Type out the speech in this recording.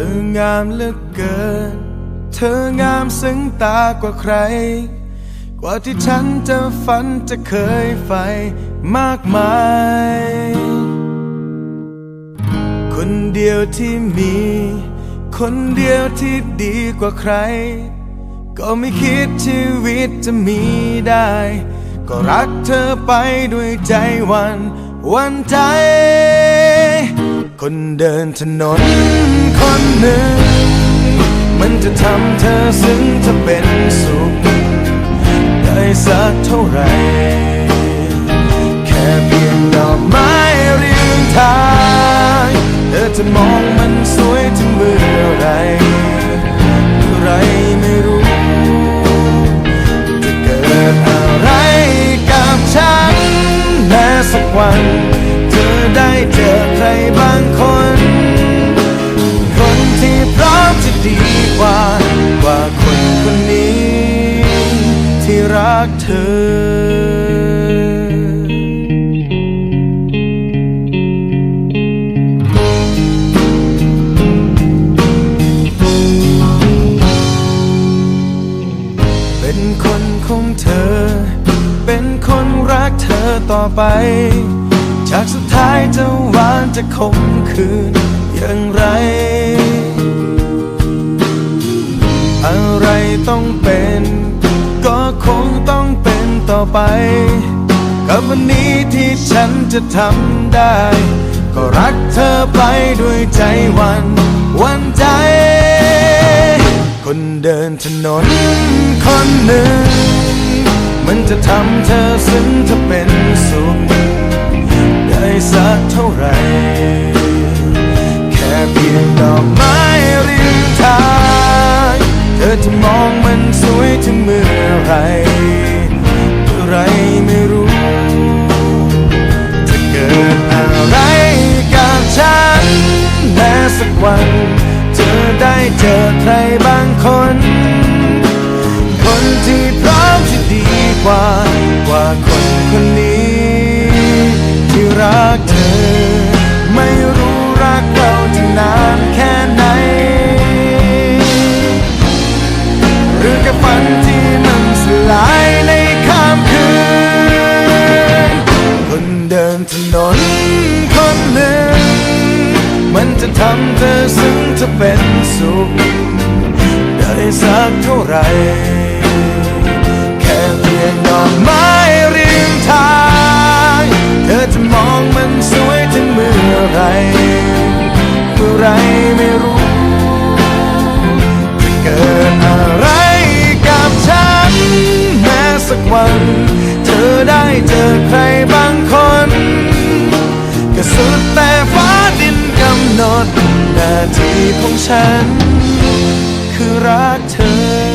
ธองามเหลือเกิน เธองามซึ้งตากว่าใคร กว่าที่ฉันจะฝันจะเคยใฝ่มากมาย คนเดียวที่มี คนเดียวที่ดีกว่าใคร ก็ไม่คิดชีวิตจะมีได้ ก็รักเธอไปด้วยใจวัน วันใจ คนเดินถนนคนหนึ่ง มันจะทำเธอซึ้งจะเป็นสุข ได้สักเท่าไหร่ แค่เพียงดอกไม้เรียงทางเธอจะมองมันสวยถึงเมื่อไรเมื่อไรไม่รู้ จะเกิดอะไรกับฉันแม้สักวัน ได้เจอใครบางคน คนที่พร้อมจะดีกว่า กว่าคนคนนี้ ที่รักเธอเป็นคนของเธอ เป็นคนรักเธอต่อไป จากสุดท้ายจะหวานจะคมคืนอย่างไร อะไรต้องเป็น ก็คงต้องเป็นต่อไป กับวันนี้ที่ฉันจะทำได้ ก็รักเธอไปด้วยใจวันวันใจ คนเดินถนนคนหนึ่ง มันจะทำเธอซึ้งจะเป็นสุข สักเท่าไหร่ แค่เพียงดอกไม้ริมทางเธอจะมองมันสวยถึงเมื่อไหรเมื่อไรไม่รู้จะเกิดอะไรกับฉันแม้สักวัน เธอได้เจอใครบางคน นถนคนหนึ่ง มันจะทำเธอซึ้งจะเป็นสุข ได้สักเท่าไหรแค่เพียงดอกไม้ริมทาง เธอจะมองมันสวยถึงเมื่อไร เมื่อไรไม่รู้จะเกิดอะไรกับฉัน แม้สักวัน เธอได้เจอใคร ที่ของฉัน คือรักเธอ